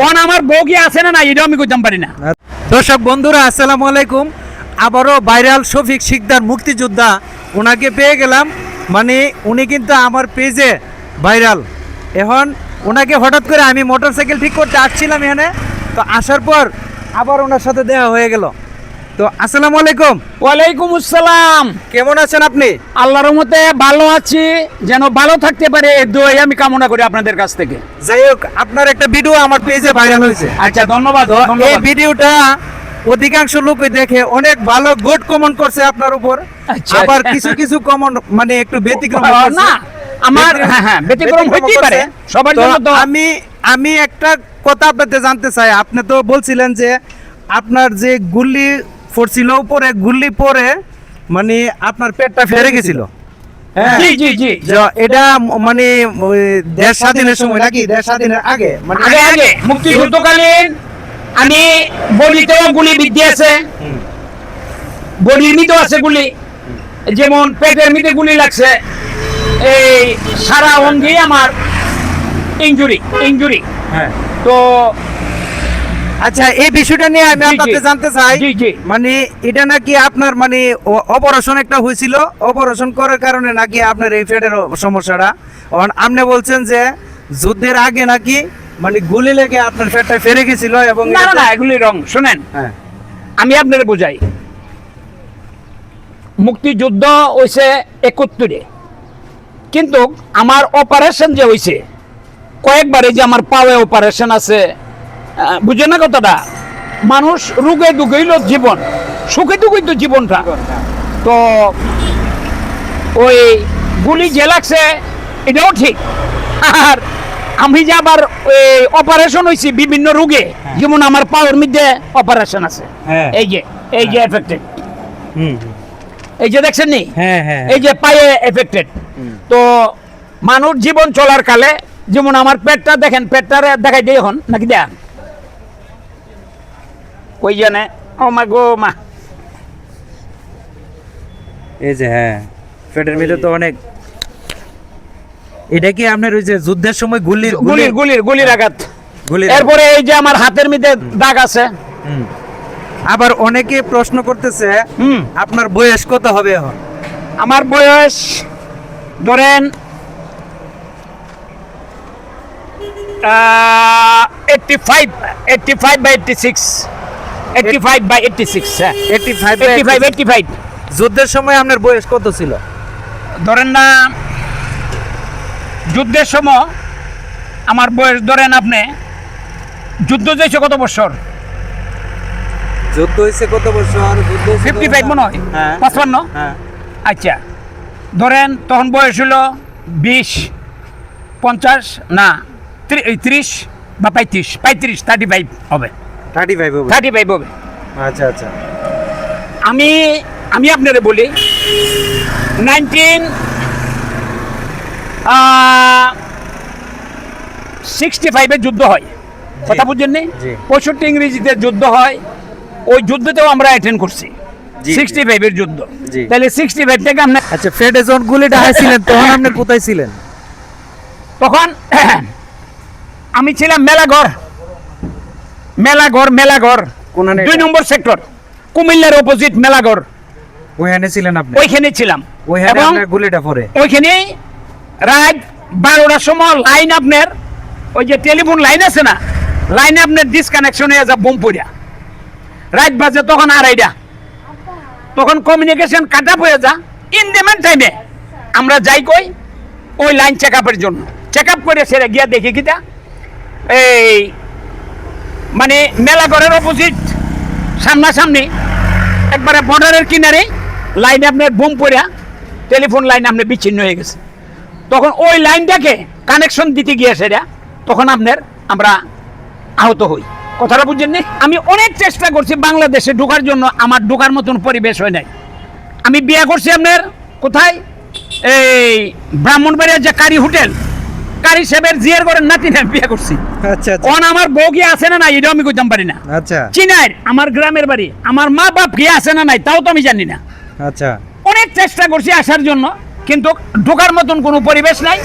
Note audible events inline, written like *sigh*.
কোন আমার বউ কি আছে না না আমি করতাম পারি না। দর্শক, বন্ধুরা, আসসালামু আলাইকুম। আবারও ভাইরাল শফিক শিকদার মুক্তিযোদ্ধা, ওনাকে পেয়ে গেলাম। মানে উনি কিন্তু আমার পেজে ভাইরাল। এখন ওনাকে হঠাৎ করে আমি মোটরসাইকেল ঠিক করতে আসছিলাম এখানে। তো আসার পর আবার ওনার সাথে দেওয়া হয়ে গেল। তো আসসালামু আলাইকুম। ওয়ালাইকুম আসসালাম। কেমন আছেন আপনি? আল্লাহর মতে ভালো আছি যেন ভালো থাকতে পারে এর দোয়াই আমি কামনা করি আপনাদের কাছ থেকে। যাই হোক আপনার একটা ভিডিও আমার পেজে ভাইরাল হয়েছে। আচ্ছা ধন্যবাদ এই ভিডিওটা অধিকাংশ দেখে অনেক ভালো গুড কমেন্ট করছে আপনার উপর। আচ্ছা। আবার কিছু কিছু কমন মানে একটু ব্যতিক্রম না আমার হ্যাঁ হ্যাঁ ব্যতিক্রম হইতেই পারে। সবার জন্য তো আমি আমি একটা কথা আপনাদের জানতে চাই। আপনি তো বলছিলেন যে আপনার যে গুল্লি পড়ছিল উপরে গুল্লি পরে মানে আপনার পেটটা ফেরে গেছিল। হ্যাঁ। জি জি জি। এটা মানে দেশ স্বাধীনের সময় নাকি দেশ স্বাধীনের আগে? মানে আগে আগে। মুক্তিযুদ্ধকালীন আমি বলিতেও গুলি বিদ্যে আছে। বলির মধ্যেও আছে গুলি। যেমন পেটের মধ্যে গুলি লাগছে। এই সারা অঙ্গে আমার ইঞ্জুরি ইঞ্জুরি হ্যাঁ। তো আচ্ছা এই বিষয়টা নিয়ে আমি। আপনাকে জানতে চাই। মানে এটা নাকি আপনার মানে অপারেশন একটা হয়েছিল? অপারেশন করার কারণে নাকি আপনার এই পেটের সমস্যাটা? আপনি বলছেন যে যুদ্ধের আগে নাকি মানে গুলি লেগে আপনার পেটটা ফেরে গেছিল এবং না না না এগুলি রং। শোনেন হ্যাঁ। আমি আপনাদের বোঝাই। মুক্তিযুদ্ধ হয়েছে একাত্তরে। কিন্তু আমার অপারেশন যে হয়েছে কয়েকবারে যে আমার পাওয়ে অপারেশন আছে বুঝেন না কথাটা? মানুষ রোগে দুগেইল জীবন সুখে দুঃখই তো জীবনটা। তো ওই গুলি যে লাগছে এটাও ঠিক। আর আমি যে আবার অপারেশন হয়েছি বিভিন্ন রোগে যেমন আমার পাওয়ার মধ্যে অপারেশন আছে। হ্যাঁ। এই যে এই যে এফেক্টেড হুম এই যে দেখছেন নি? হ্যাঁ হ্যাঁ এই যে পায়ে এফেক্টেড তো মানুষ জীবন চলার কালে যেমন আমার পেটটা দেখেন পেটটা দেখাই দিই এখন নাকি দেন ওই জানে ও মা গো মা। এই যে হ্যাঁ পেটের মধ্যে তো অনেক। এটা কি আপনার ওই যে যুদ্ধের সময় গুলি গুলির গুলির গুলির আঘাত। এরপরে এই যে আমার হাতের মধ্যে দাগ আছে। আবার অনেকে প্রশ্ন করতেছে আপনার বয়স কত হবে এখন? আমার বয়স ধরেন eighty five eighty five by eighty six by হ্যাঁ যুদ্ধের সময় আপনার বয়স কত ছিল? ধরেন না যুদ্ধের সময় আমার বয়স ধরেন আপনি যুদ্ধ যেছে কত বছর? যুদ্ধ হয়েছে কত বছর? ফিফটি ফাইভ মনে হয়? হ্যাঁ। পাঁচপান্ন? হ্যাঁ। আচ্ছা ধরেন তখন বয়স হলো বিশ পঞ্চাশ না ত্রিশ বা পঁয়ত্রিশ পঁয়ত্রিশ থার্টি ফাইভ হবে। থার্টি ফাইভ হবে। থার্টি ফাইভ হবে। আচ্ছা আচ্ছা। আমি আমি আপনারে বলি নাইনটিন সিক্সটি ফাইভের যুদ্ধ হয়। কথা বুঝছেন নি? পঁয়ষট্টি ইংরেজিতে যুদ্ধ হয় ওই যুদ্ধতেও আমরা অ্যাটেন্ড করছি। সিক্সটি ফাইভের যুদ্ধ। তাহলে সিক্সটি ফাইভ থেকে আমরা আচ্ছা যখন গুলিটা *laughs* হাসছিলেন তখন আপনি কোথায় ছিলেন? তখন *clears throat* আমি ছিলাম মেলাঘর। মেলাঘর মেলাঘর। দুই নম্বর সেক্টর। কুমিল্লার অপোজিট মেলাঘর। ওইখানে ছিলেন আপনি? ওইখানে ছিলাম। এবং গুলিটা পরে ওইখানে রাত বারোটার সময় লাইন আপনার ওই যে টেলিফোন লাইন আছে না লাইনে আপনার ডিসকানেকশন হয়ে যা বোম পড়িয়া রাত বাজে তখন আড়াইটা। তখন কমিউনিকেশন কাট আপ হয়ে যা ইন দেমেন টাইমে আমরা যাই কই ওই লাইন চেক আপের জন্য। চেক আপ করে সেরে গিয়া দেখি কিটা এই মানে মেলাঘরের অপোজিট, সামনাসামনি। একবারে বর্ডারের কিনারে লাইনে আপনার বোম পড়িয়া টেলিফোন লাইন আপনার বিচ্ছিন্ন হয়ে গেছে। তখন ওই লাইনটাকে কানেকশন দিতে গিয়ে সেটা তখন আপনার আমরা আহত হই। কথাটা বুঝছেন নি? আমি অনেক চেষ্টা করছি বাংলাদেশে ঢোকার জন্য, আমার ঢোকার মতন পরিবেশ হয় নাই। আমি বিয়ে করছি আপনার কোথায়? এই ব্রাহ্মণবাড়িয়ার যে কারি হোটেল কারি সাহেবের জিয়ার ঘরের নাতি না বিয়ে করছি। আচ্ছা আচ্ছা। আমার বউ কি আছে না নাই এটাও আমি কইতাম পারি না। আচ্ছা। চিনার আমার গ্রামের বাড়ি আমার মা বাপ কি আছে না নাই তাও তো আমি জানি না। আচ্ছা। অনেক চেষ্টা করছি আসার জন্য কিন্তু ঢোকার মতন কোনো পরিবেশ নাই।